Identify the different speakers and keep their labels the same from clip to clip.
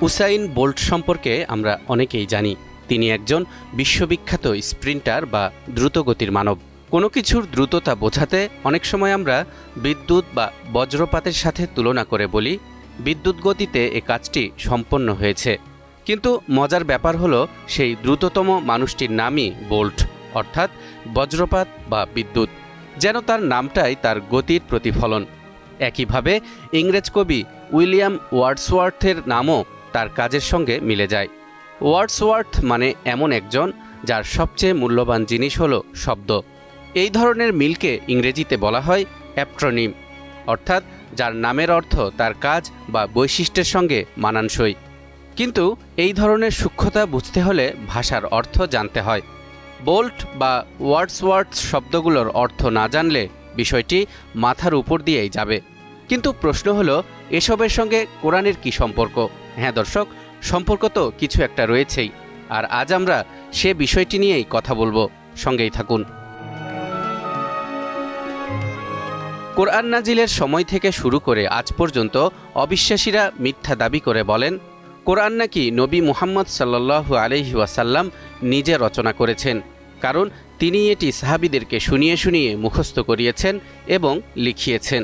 Speaker 1: Usain bolt সম্পর্কে আমরা অনেকেই জানি। তিনি একজন বিশ্ববিখ্যাত স্প্রিন্টার বা দ্রুতগতির মানব। কোনো কিছুর দ্রুততা বোঝাতে অনেক সময় আমরা বিদ্যুৎ বা বজ্রপাতের সাথে তুলনা করে বলি, বিদ্যুৎ গতিতে এ কাজটি সম্পন্ন হয়েছে। কিন্তু মজার ব্যাপার হলো, সেই দ্রুততম মানুষটির নামই বোল্ট, অর্থাৎ বজ্রপাত বা বিদ্যুৎ, যেন তার নামটাই তার গতির প্রতিফলন। একইভাবে ইংরেজ কবি উইলিয়াম ওয়ার্ডসওয়ার্থের নামও তার কাজের সঙ্গে মিলে যায়। ওয়ার্ডসওয়ার্থ মানে এমন একজন যার সবচেয়ে মূল্যবান জিনিস হলো শব্দ। এই ধরনের মিলকে ইংরেজিতে বলা হয় অ্যাপ্ট্রনিম, অর্থাৎ যার নামের অর্থ তার কাজ বা বৈশিষ্ট্যের সঙ্গে মানানসই। কিন্তু এই ধরনের সূক্ষ্মতা বুঝতে হলে ভাষার অর্থ জানতে হয়। বোল্ট বা ওয়ার্ডসওয়ার্থ শব্দগুলোর অর্থ না জানলে বিষয়টি মাথার উপর দিয়েই যাবে। কিন্তু প্রশ্ন হলো, এসবের সঙ্গে কোরআনের কি সম্পর্ক? হ্যাঁ দর্শক, সম্পর্ক তো কিছু একটা রয়েছেই। আর আজ আমরা সে বিষয়টি নিয়েই কথা বলব। সঙ্গেই থাকুন। কোরআন নাজিলের সময় থেকে শুরু করে আজ পর্যন্ত অবিশ্বাসীরা মিথ্যা দাবি করে বলেন, কোরআন নাকি নবী মুহাম্মদ সাল্লাল্লাহু আলহি ওয়াসাল্লাম নিজে রচনা করেছেন, কারণ তিনি এটি সাহাবিদেরকে শুনিয়ে শুনিয়ে মুখস্থ করিয়েছেন এবং লিখিয়েছেন।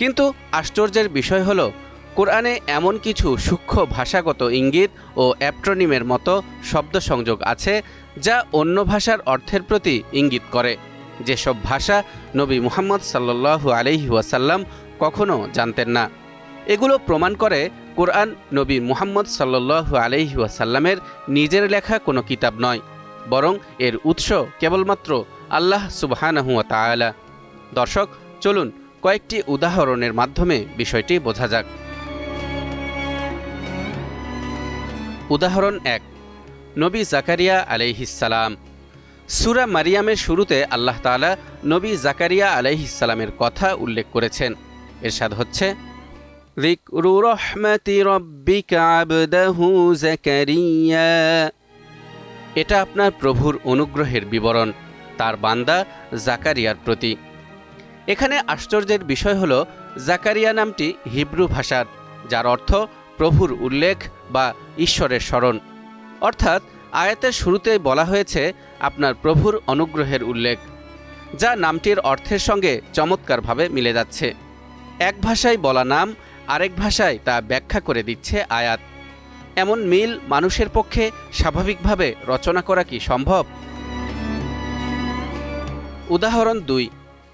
Speaker 1: কিন্তু আশ্চর্যের বিষয় হলো, কোরআনে এমন কিছু সূক্ষ্ম ভাষাগত ইঙ্গিত ও অ্যাপ্ট্রনিমের মতো শব্দ সংযোগ আছে যা অন্য ভাষার অর্থের প্রতি ইঙ্গিত করে। যেসব ভাষা নবী মুহাম্মদ সাল্লাল্লাহু আলহি ওয়াসাল্লাম কখনও জানতেন না। এগুলো প্রমাণ করে কোরআন নবী মুহাম্মদ সাল্লাল্লাহু আলহি ওয়াসাল্লামের নিজের লেখা কোনো কিতাব নয়, বরং এর উৎস কেবলমাত্র আল্লাহ সুবহানাহুয়া তাআলা। দর্শক, চলুন কয়েকটি উদাহরণের মাধ্যমে বিষয়টি বোঝা যাক উদাহরণ এক নবী জাকারিয়া আলাইহিসালাম সুরা মারিয়ামের শুরুতে আল্লাহ তাআলা নবী জাকারিয়া আলাইহিসালামের কথা উল্লেখ করেছেন এরশাদ হচ্ছে ذكر رحمة ربك عبده زكريا এটা আপনার প্রভুর অনুগ্রহের বিবরণ তার বান্দা জাকারিয়ার প্রতি এখানে আশ্চর্যের বিষয় হল, জাকারিয়া নামটি হিব্রু ভাষার, যার অর্থ প্রভুর উল্লেখ বা ঈশ্বরের স্মরণ। অর্থাৎ, আয়াতের শুরুতে বলা হয়েছে আপনার প্রভুর অনুগ্রহের উল্লেখ, যা নামটির অর্থের সঙ্গে চমৎকারভাবে মিলে যাচ্ছে। এক ভাষায় বলা নাম, আরেক ভাষায় তা ব্যাখ্যা করে দিচ্ছে আয়াত। এমন মিল মানুষের পক্ষে স্বাভাবিকভাবে রচনা করা কি সম্ভব? উদাহরণ দুই।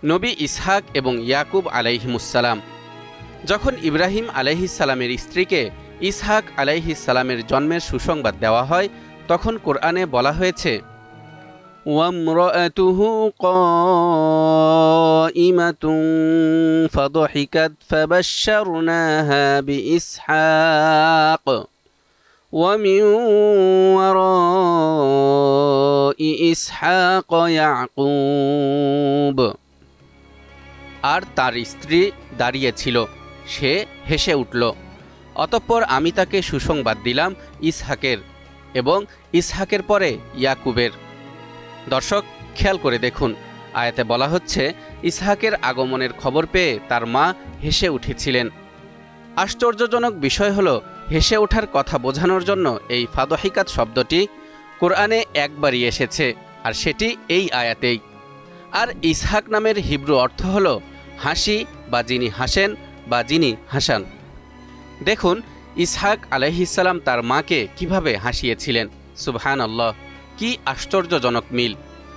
Speaker 1: নবী ইসহাক এবং ইয়াকুব আলাইহিমুসালাম যখন ইব্রাহিম আলাইহিসালামের স্ত্রীকে ইসহাক আলাইহিসালামের জন্মের সুসংবাদ দেওয়া হয় তখন কোরআনে বলা হয়েছে وامرأته قائمة فضحكت فبشرناها بإسحاق ومن وراء إسحاق يعقوب আর তার স্ত্রী দাঁড়িয়েছিল সে হেসে উঠল, অতঃপর আমি তাকে সুসংবাদ দিলাম ইসহাকের এবং ইসহাকের পরে ইয়াকুবের। দর্শক, খেয়াল করে দেখুন, আয়াতে বলা হচ্ছে, ইসহাকের আগমনের খবর পেয়ে তার মা হেসে উঠেছিলেন। আশ্চর্যজনক বিষয় হল, হেসে ওঠার কথা বোঝানোর জন্য এই ফাদহিকাত শব্দটি কোরআনে একবারই এসেছে, আর সেটি এই আয়াতেই। আর ইসহাক নামের হিব্রু অর্থ হল হাসি বা যিনি হাসেন বা যিনি হাসান। দেখুন, ইসহাক আলহিসাল্লাম তার মাকে কীভাবে হাসিয়েছিলেন। সুবহান আল্লাহ কি আশ্চর্যজনক মিল।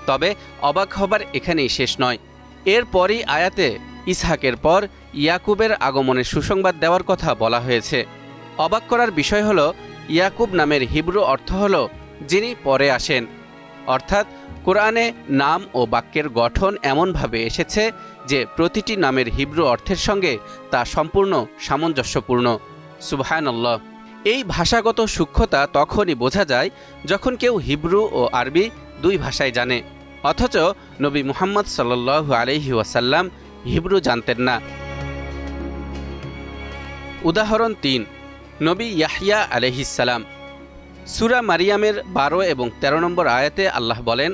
Speaker 1: তবে অবাক হবার এখানেই শেষ নয়। এরপরই আয়াতে ইসহাকের পর ইয়াকুবের আগমনের সুসংবাদ দেওয়ার কথা বলা হয়েছে। অবাক করার বিষয় হল, ইয়াকুব নামের হিব্রু অর্থ হল, যিনি পরে আসেন। অর্থাৎ কোরআনে নাম ও বাক্যের গঠন এমনভাবে এসেছে যে প্রতিটি নামের হিব্রু অর্থের সঙ্গে তা সম্পূর্ণ সামঞ্জস্যপূর্ণ। সুবহানাল্লাহ। এই ভাষাগত সূক্ষ্মতা তখনই বোঝা যায় যখন কেউ হিব্রু ও আরবি দুই ভাষায় জানে। অথচ নবী মুহাম্মদ সাল্লু আলহি ওয়াসাল্লাম হিব্রু জানতেন না। উদাহরণ তিন, নবী ইয়াহিয়া আলহিসাল্লাম সুরা মারিয়ামের বারো এবং ১৩ নম্বর আয়াতে আল্লাহ বলেন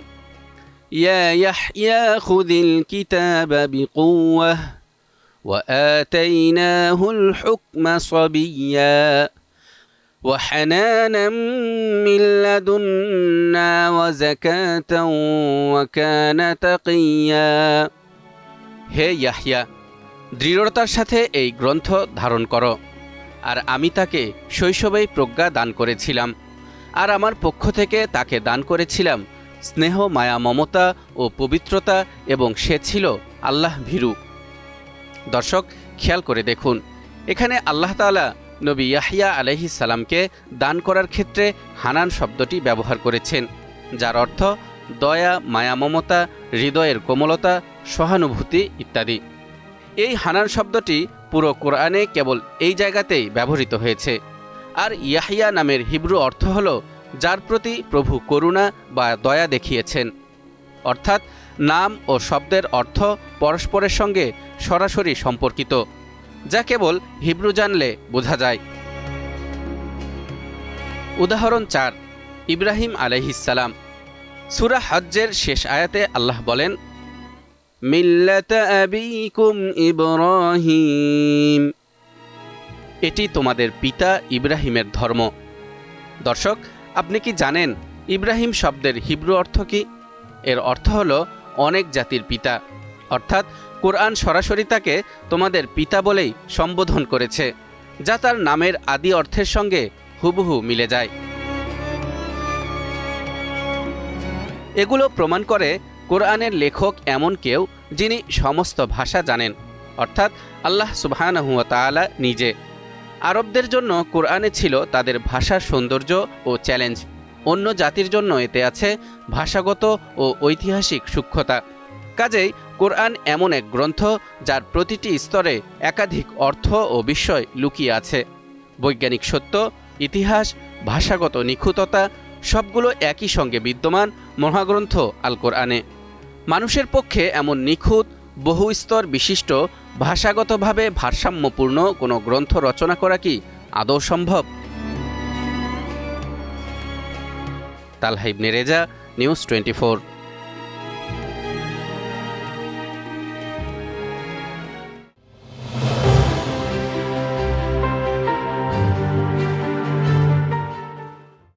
Speaker 1: ইয়া ইয়াহইয়া খুদিল কিতাব বিকুওয়াহ وآتيناه الحكم صبيا وحنانا من لدنا وزكاة وكان تقيا হে ইয়াহিয়া দৃঢ়তার সাথে এই গ্রন্থ ধারণ করো আর আমি তাকে শৈশবেই প্রজ্ঞা দান করেছিলাম আর আমার পক্ষ থেকে তাকে দান করেছিলাম স্নেহ, মায়া, মমতা ও পবিত্রতা এবং সে ছিল আল্লাহ ভীরু। দর্শক, খেয়াল করে দেখুন, এখানে আল্লাহ তাআলা নবী ইয়াহিয়া আলহি সালামকে দান করার ক্ষেত্রে হানান শব্দটি ব্যবহার করেছেন, যার অর্থ দয়া, মায়া, মমতা, হৃদয়ের কোমলতা, সহানুভূতি ইত্যাদি। এই হানান শব্দটি পুরো কোরআনে কেবল এই জায়গাতেই ব্যবহৃত হয়েছে। আর ইয়াহিয়া নামের হিব্রু অর্থ হল যার প্রতি প্রভু করুণা বা দয়া দেখিয়েছেন। অর্থাৎ নাম ও শব্দের অর্থ পরস্পরের সঙ্গে সরাসরি সম্পর্কিত, যা কেবল হিব্রু জানলে বোঝা যায়। উদাহরণ চার, ইব্রাহিম আলহিসাল্লাম সুরা হজ্জের শেষ আয়াতে আল্লাহ বলেন এটি তোমাদের পিতা ইব্রাহিমের ধর্ম। দর্শক আপনি কি জানেন ইব্রাহিম শব্দের হিব্রু অর্থ কি? এর অর্থ হল অনেক জাতির পিতা। অর্থাৎ কোরআন সরাসরি তাকে তোমাদের পিতা বলেই সম্বোধন করেছে, যা তার নামের আদি অর্থের সঙ্গে হুবহু মিলে যায়। এগুলো প্রমাণ করে কোরআনের লেখক এমন কেউ যিনি সমস্ত ভাষা জানেন, অর্থাৎ আল্লাহ সুবহানাহুয়া তাআলা নিজে। আরবদের জন্য কোরআনে ছিল তাদের ভাষার সৌন্দর্য ও চ্যালেঞ্জ। অন্য জাতির জন্য এতে আছে ভাষাগত ও ঐতিহাসিক সূক্ষ্মতা। কাজেই কোরআন এমন এক গ্রন্থ যার প্রতিটি স্তরে একাধিক অর্থ ও বিষয় লুকিয়ে আছে। বৈজ্ঞানিক সত্য, ইতিহাস, ভাষাগত নিখুঁততা সবগুলো একই সঙ্গে বিদ্যমান মহাগ্রন্থ আল কোরআনে মানুষের পক্ষে এমন নিখুঁত, বহু স্তর বিশিষ্ট ভাষাগতভাবে ভারসাম্যপূর্ণ কোনো গ্রন্থ রচনা করা কি আদৌ সম্ভব? তালহাইব নেরেজা নিউজ টোয়েন্টি